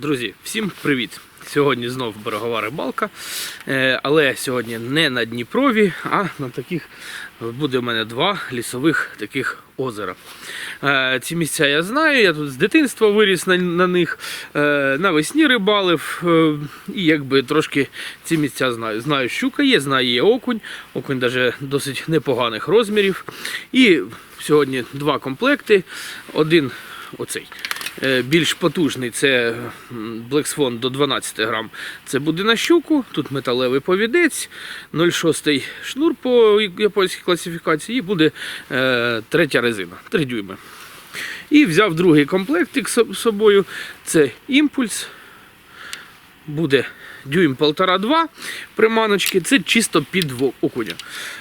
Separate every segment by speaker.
Speaker 1: Друзі, всім привіт! Сьогодні знов берегова рибалка, Е, але сьогодні не на Дніпрові, а на таких буде в мене два лісових таких озера. Е, Ці місця я знаю, я тут з дитинства виріс на, на них, е, навесні рибалив і якби трошки ці місця знаю. Знаю, щука є, знаю є окунь, окунь навіть досить непоганих розмірів. І сьогодні два комплекти. Один оцей. Е, Більш потужний це м, Black Swan до 12 грам. Це буде на щуку. Тут металевий повідець, 0,6 шнур по японській класифікації і буде е, третя резина, 3 дюйми. І взяв другий комплектик з собою. Це імпульс. Буде дюйм 1,5-2 приманочки. Це чисто під окуня.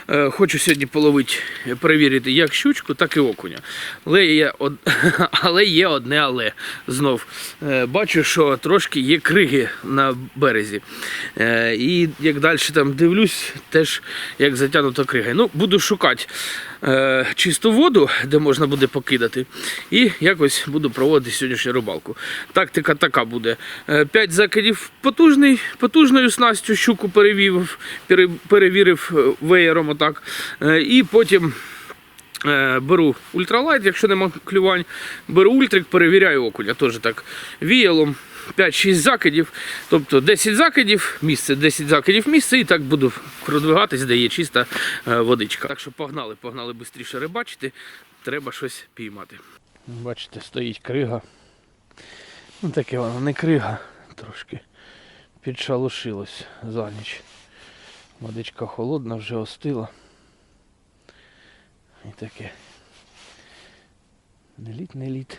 Speaker 1: Е, Хочу сьогодні половити, перевірити як щучку, так і окуня. Але є, од... але є одне але знов. Е, Бачу, що трошки є криги на березі. Е, І як далі там дивлюсь, теж як затягнуто криги. Ну, буду шукати е, чисту воду, де можна буде покидати. І якось буду проводити сьогоднішню рибалку. Тактика така буде. 5 закидів потужний, потужною снастю щуку перевів, перевірив е, веєром отак. Е, І потім Е, Беру ультралайт, якщо нема клювань, беру ультрик, перевіряю окуня. Теж так віялом 5-6 закидів, тобто 10 закидів, місце, 10 закидів місце, і так буду продвигатись, де є чиста е, водичка. Так що погнали, погнали швидше рибачити, треба щось піймати. Бачите, стоїть крига. Ну таке воно не крига, трошки підшалушилось за ніч. Водичка холодна, вже остила. І таке. Не літ, не літ.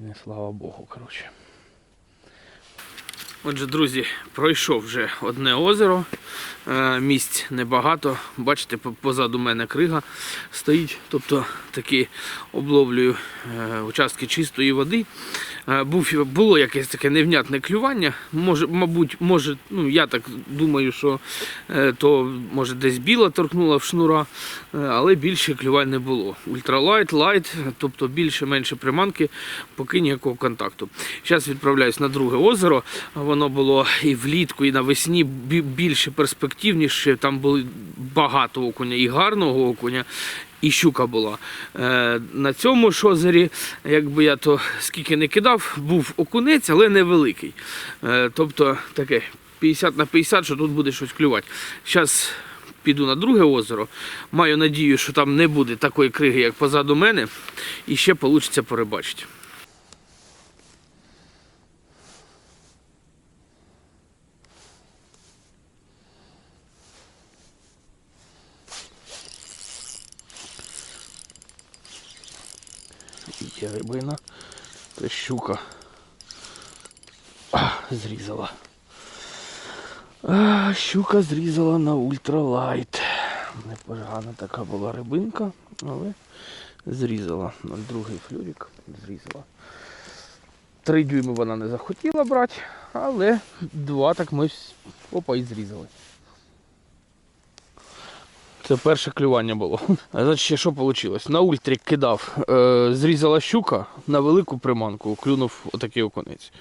Speaker 1: Не слава Богу, коротше. Отже, друзі, пройшов вже одне озеро. Е, Місць небагато. Бачите, позаду мене крига стоїть. Тобто такі обловлюю е, участки чистої води. Е, Був, було якесь таке невнятне клювання. Може, мабуть, може, ну я так думаю, що е, то може десь біла торкнула в шнура, е, але більше клювань не було. Ультралайт, лайт, тобто більше-менше приманки, поки ніякого контакту. Зараз відправляюсь на друге озеро. Воно було і влітку, і навесні бі- більше перспективніше. Там було багато окуня і гарного окуня. І щука була. Е, на цьому ж озері, якби я то скільки не кидав, був окунець, але невеликий. Е, тобто таке 50 на 50, що тут буде щось клювати. Зараз піду на друге озеро. Маю надію, що там не буде такої криги, як позаду мене, і ще вийде порибачити. Є рибина, це щука. А, зрізала. А, щука зрізала на ультралайт. Непогана така була рибинка, але зрізала. 0,2 флюрик зрізала. Три дюйми вона не захотіла брати, але два так ми опа і зрізали. Це перше клювання було. А значить, що вийшло? На ультрі кидав, е, зрізала щука на велику приманку, клюнув отакий окунець.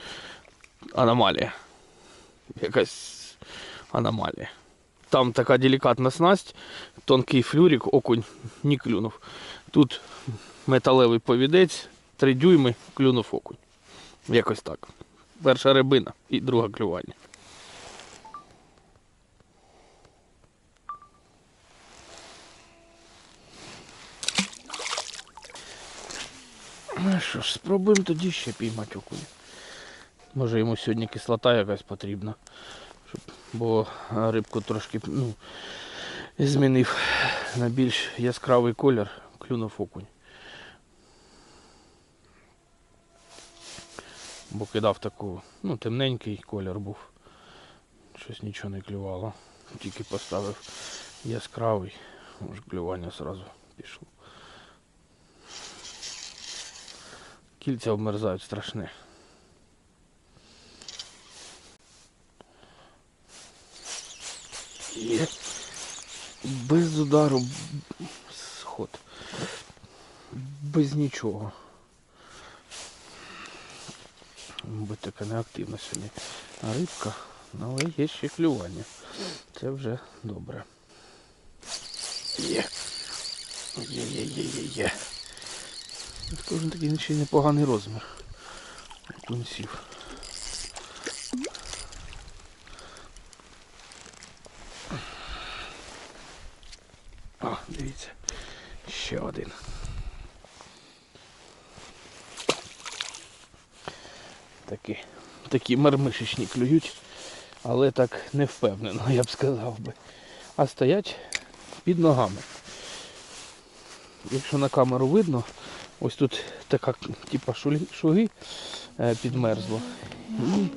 Speaker 1: Аномалія. Якась аномалія. Там така делікатна снасть, тонкий флюрик, окунь не клюнув. Тут металевий повідець, 3 дюйми, клюнув окунь. Якось так. Перша рибина і друге клювання. Ну спробуємо тоді ще піймати окуня. Може йому сьогодні кислота якась потрібна. Щоб, бо рибку трошки ну, змінив на більш яскравий колір, клюнув окунь. Бо кидав таку, ну, темненький колір був. Щось нічого не клювало. Тільки поставив яскравий, може клювання одразу пішло. Кільця обмерзають страшне. Є. Без удару сход. Без нічого. мабуть, таке неактивне сьогодні. Рибка, але є ще клювання. Це вже добре. Є. Є, Кожен такий ще непоганий розмір. Кунців. О, дивіться. Ще один. Такі, такі мармишечні клюють, але так не впевнено, я б сказав би. А стоять під ногами. Якщо на камеру видно, ось тут така типа шуги е, підмерзло. І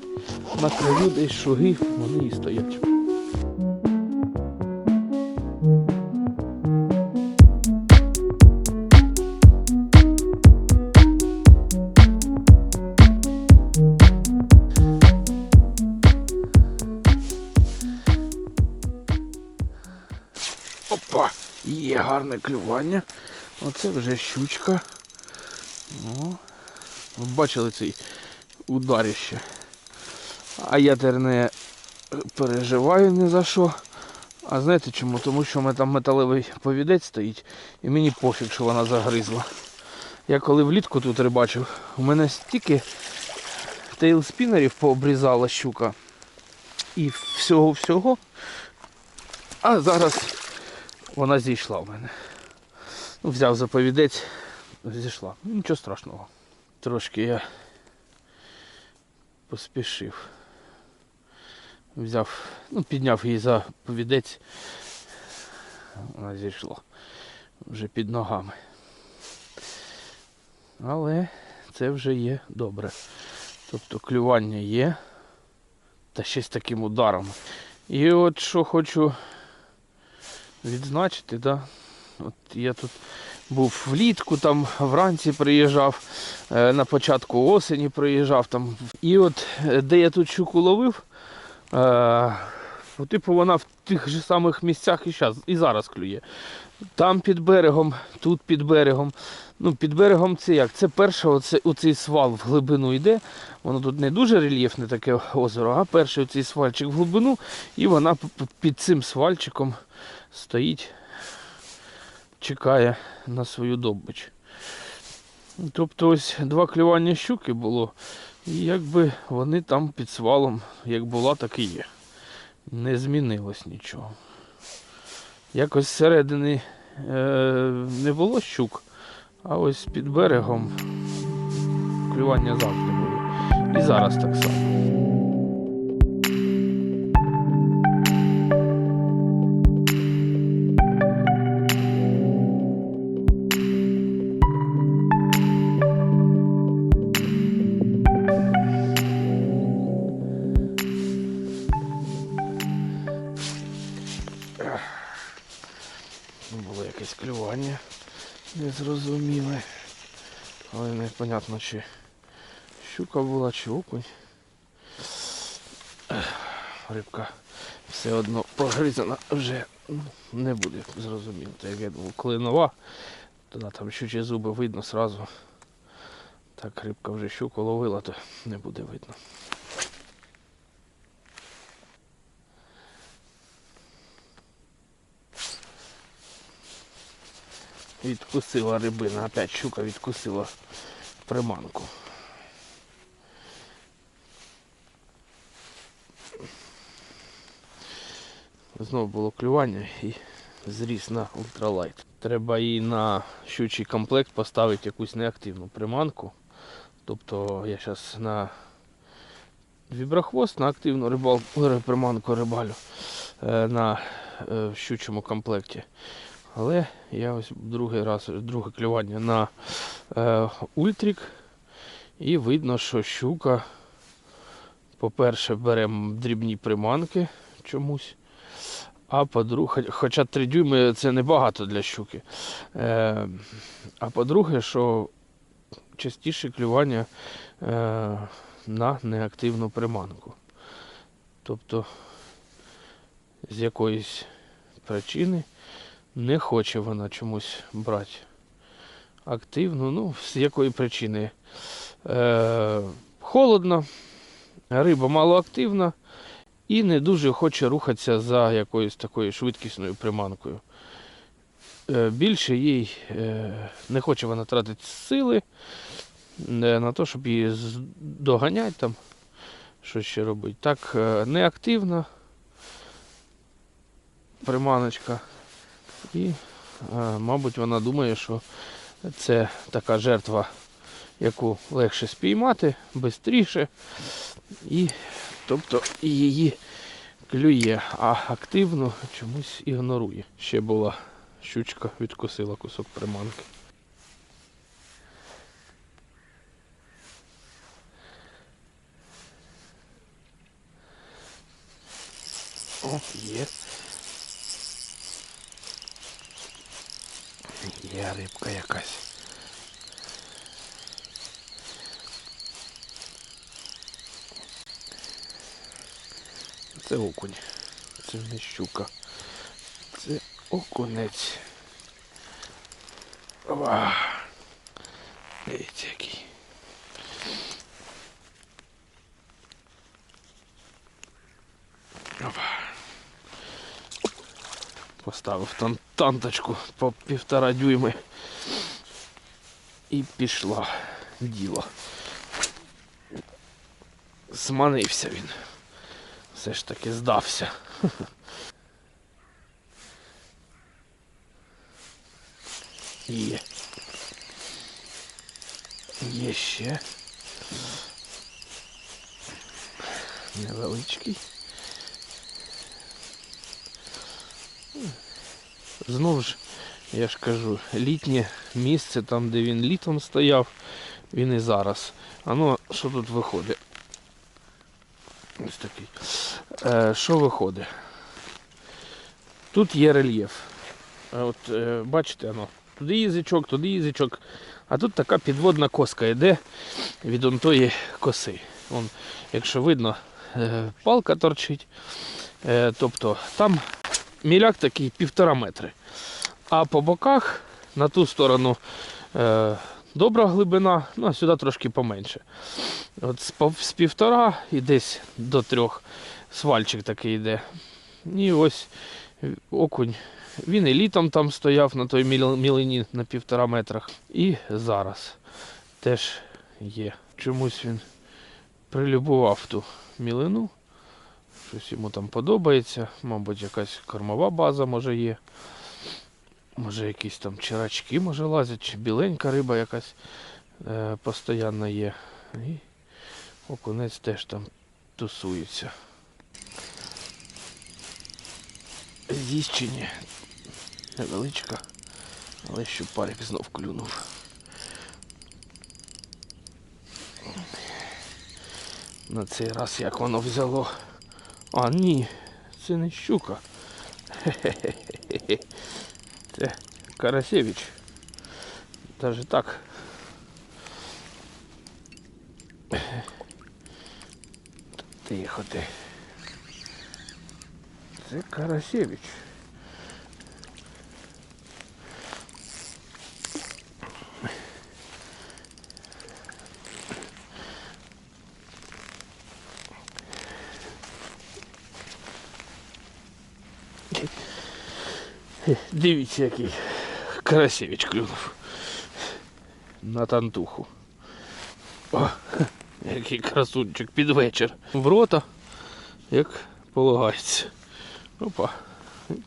Speaker 1: на краю десь шуги вони і стоять. Опа! Є гарне клювання. Оце вже щучка. О, ви бачили цей ударище. А я тепер не переживаю ні за що. А знаєте чому? Тому що у мене там металевий повідець стоїть і мені пофіг, що вона загризла. Я коли влітку тут рибачив, у мене стільки тейлспінерів пообрізала щука. І всього-всього. А зараз вона зійшла в мене. Ну, взяв заповідець, зійшла. Ну, Нічого страшного. Трошки я поспішив. Взяв, ну, підняв її за повідець. Вона зійшла. Вже під ногами. Але це вже є добре. Тобто клювання є. Та ще з таким ударом. І от що хочу відзначити, да? От я тут був влітку, там вранці приїжджав, е, на початку осені приїжджав там. І от е, де я тут щуку ловив, е, ну, типу вона в тих же самих місцях і, щас, і зараз клює. Там під берегом, тут під берегом. Ну, під берегом це як? Це перше, оце, оцей свал в глибину йде. Воно тут не дуже рельєфне таке озеро, а перший оцей свальчик в глибину, і вона під цим свальчиком стоїть, чекає на свою добич. Тобто ось два клювання щуки було, і якби вони там під свалом, як була, так і є. Не змінилось нічого. Якось зсередини е, не було щук, а ось під берегом клювання завжди було. І зараз так само. Непонятно чи щука була, чи окунь. Рибка все одно погризана вже не буде зрозуміло. Як я думав, коли нова, тоді там щучі зуби видно сразу. Так рибка вже щуку ловила, то не буде видно. Відкусила рибина, опять щука відкусила приманку. Знову було клювання і зріс на ультралайт. Треба їй на щучий комплект поставити якусь неактивну приманку. Тобто я зараз на віброхвост, на активну рибал, приманку рибалю е, на е, щучому комплекті. Але я ось другий раз, друге клювання на е, ультрик. І видно, що щука, по-перше, бере дрібні приманки чомусь. А по-друге, хоча 3 дюйми це небагато для щуки. Е, а по-друге, що частіше клювання е, на неактивну приманку. Тобто з якоїсь причини не хоче вона чомусь брати активну, ну, з якої причини. Е, холодно, риба малоактивна і не дуже хоче рухатися за якоюсь такою швидкісною приманкою. Е, Більше їй е, не хоче вона тратити сили е, на те, щоб її доганяти там, що ще робити. Так, е, неактивна приманочка. І, е, мабуть, вона думає, що це така жертва, яку легше спіймати, швидше. І тобто її клює, а активно чомусь ігнорує. Ще була щучка, відкусила кусок приманки. О, є. Є рибка якась. Це окунь. Це не щука. Це окунець. Ова. Дивіться який. Опа. Поставив там танточку по півтора дюйми. І пішла діло. Зманився він. Все ж таки здався. Є. Є ще. Невеличкий. Знову ж, я ж кажу, літнє місце, там де він літом стояв, він і зараз. А ну, що тут виходить? Ось такий. Е, що виходить? Тут є рельєф. От е, бачите, воно, туди язичок, туди язичок. А тут така підводна коска йде від он тої коси. Вон, якщо видно, е, палка торчить. Е, тобто там міляк такий півтора метри. А по боках на ту сторону е, добра глибина, ну а сюди трошки поменше. От з, півтора і десь до трьох свальчик такий йде. І ось окунь. Він і літом там стояв на той міл- мілині на півтора метрах. І зараз теж є. Чомусь він прилюбував ту мілину. Щось йому там подобається. Мабуть, якась кормова база може є. Може якісь там черачки може лазять, чи біленька риба якась е, постійно є. І окунець теж там тусується. Зіщені. Невеличка. Але щупарик знов клюнув. На цей раз як воно взяло. А, ні, це не щука. Хе-хе-хе. Це Карасевич. Даже так. Тихо ти. Це Карасевич. Дивіться, який Карасевич клюнув. На тантуху. О, який красунчик під вечір. В рота, як полагається. Опа.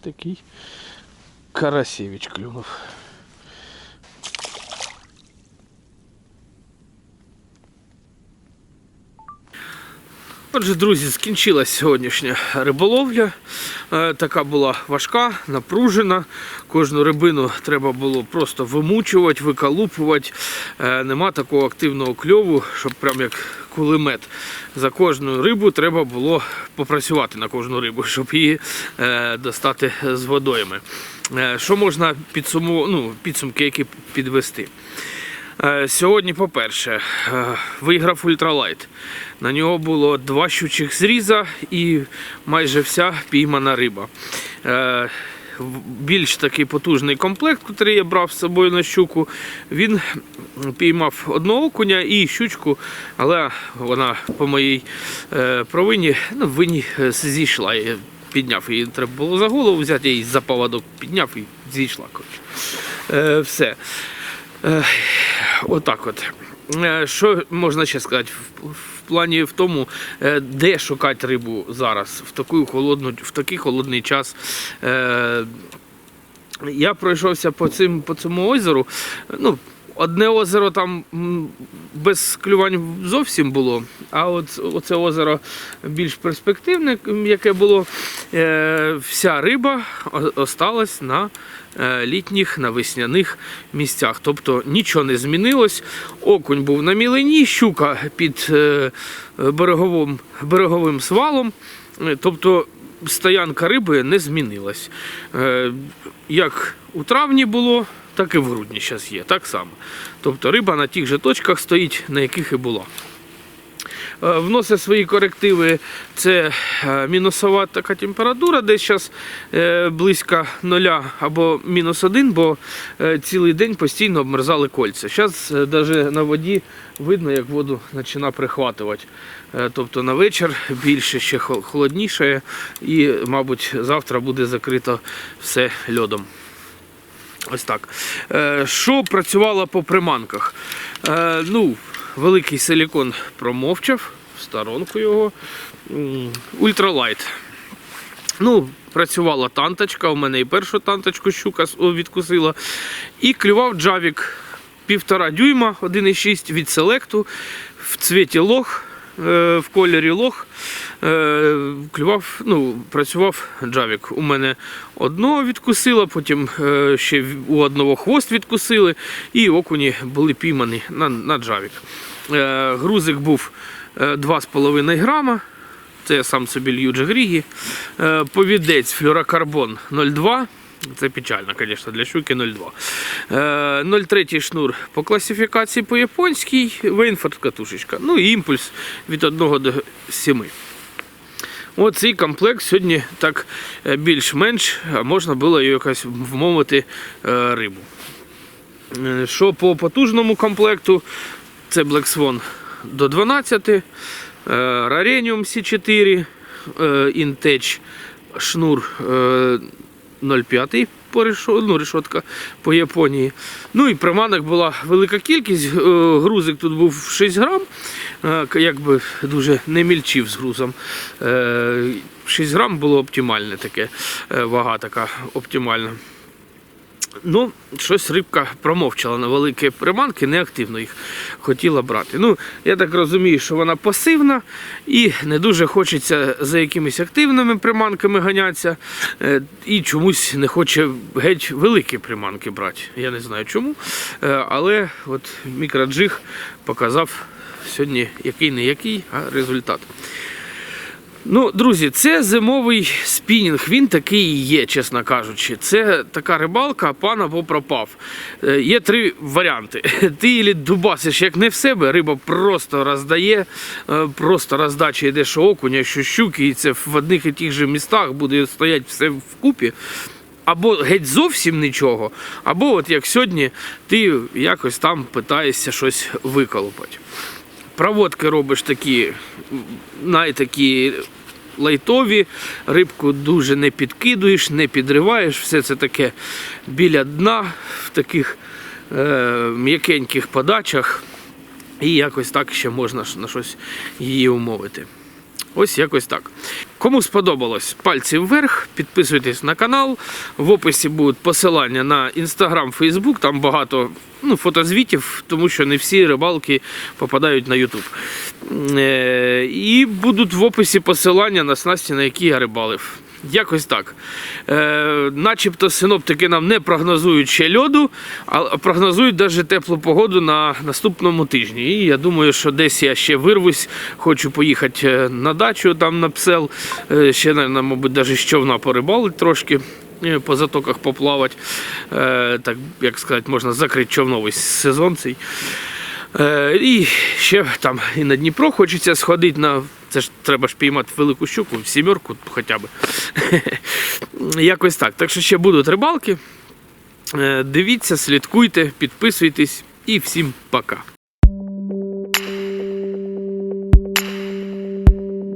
Speaker 1: Такий Карасевич клюнув. Отже, друзі, скінчилась сьогоднішня риболовля. Е, Така була важка, напружена. Кожну рибину треба було просто вимучувати, викалупувати. Е, Нема такого активного кльову, щоб прям як кулемет. За кожну рибу треба було попрацювати на кожну рибу, щоб її е, достати з водойми. Що можна підсуму... ну, підсумки, які підвести? Е, Сьогодні, по-перше, е, виграв ультралайт. На нього було два щучих зріза і майже вся піймана риба. Е, більш такий потужний комплект, який я брав з собою на щуку. Він піймав одного окуня і щучку, але вона по моїй провині ну, вині зійшла. Я підняв її, треба було за голову взяти, її за поводок підняв і зійшла. Все. Отак от. Е, Що можна ще сказати? В, в плані в тому, е, де шукати рибу зараз, в таку холодну, в такий холодний час. Е, Я пройшовся по, цим, по цьому озеру. Ну, одне озеро там без клювань зовсім було, а от оце озеро більш перспективне, яке було, е, вся риба осталась на е, літніх, на весняних місцях. Тобто нічого не змінилось. Окунь був на мілені, щука під е, береговим, береговим свалом. Тобто стоянка риби не змінилась. Як у травні було, так і в грудні зараз є. Так само. Тобто риба на тих же точках стоїть, на яких і була. Е, Вносить свої корективи. Це е, мінусова така температура, десь зараз близько нуля або мінус один, бо е, цілий день постійно обмерзали кольця. Зараз навіть на воді видно, як воду починає прихватувати. Е, Тобто на вечір більше ще хол- холодніше і, мабуть, завтра буде закрито все льодом. Ось так. Е, Що працювало по приманках? Е, Ну, великий силікон промовчав, в сторонку його. Ультралайт. Ну, працювала танточка, у мене і першу танточку щука відкусила. І клював джавік півтора дюйма, 1,6 від селекту в цвіті лох, е, в кольорі лох. Е, Клював, ну, працював джавік. У мене одного відкусила, потім е, ще у одного хвост відкусили, і окуні були піймані на, на джавік. Е, Грузик був е, 2,5 грама. Це я сам собі лью джагрігі. Е, Повідець флюрокарбон 0,2. Це печально, звісно, для щуки 0,2. Е, 0,3 шнур по класифікації по японській, Вейнфорд катушечка. Ну і імпульс від 1 до 7. Оцей комплект сьогодні так е, більш-менш можна було якось вмовити е, рибу. Е, Що по потужному комплекту, це Black Swan до 12, е, Rarenium C4, е, Intech шнур е, 0,5 по решо- ну, решотка по Японії. Ну і приманок була велика кількість. Е, Грузик тут був 6 грам. Е, Якби дуже не мільчив з грузом. Е, 6 грам було оптимальне таке, е, вага така оптимальна. Ну, щось рибка промовчала на великі приманки, неактивно їх хотіла брати. Ну, я так розумію, що вона пасивна і не дуже хочеться за якимись активними приманками ганятися. е, І чомусь не хоче геть великі приманки брати. Я не знаю чому. Е, Але от мікроджиг показав сьогодні який не який, а результат. Ну, друзі, це зимовий спінінг. Він такий і є, чесно кажучи. Це така рибалка, пан або пропав. Е, Є три варіанти. Ти ілі дубасиш як не в себе, риба просто роздає, е, просто роздача йде, що окуня, що щуки, і це в одних і тих же містах буде стояти все вкупі. Або геть зовсім нічого, або от як сьогодні, ти якось там питаєшся щось виколупати проводки робиш такі, найтакі лайтові, рибку дуже не підкидуєш, не підриваєш, все це таке біля дна, в таких е, м'якеньких подачах. І якось так ще можна на щось її умовити. Ось якось так. Кому сподобалось, пальці вверх, підписуйтесь на канал. В описі будуть посилання на інстаграм, фейсбук, там багато ну, фотозвітів, тому що не всі рибалки попадають на Ютуб. Е, і будуть в описі посилання на снасті, на які я рибалив. Якось так. Е, начебто синоптики нам не прогнозують ще льоду, а прогнозують навіть теплу погоду на наступному тижні. І я думаю, що десь я ще вирвусь, хочу поїхати е, на дачу там на псел, е, ще, мабуть, навіть з човна порибалить трошки. е, По затоках поплавати, Е, так як сказати, можна закрити човновий сезон цей. І ще там і на Дніпро хочеться сходити на Це ж треба ж піймати велику щуку, сімерку хоча б. Якось так. Так що ще будуть рибалки. Е, Дивіться, слідкуйте, підписуйтесь і всім пока.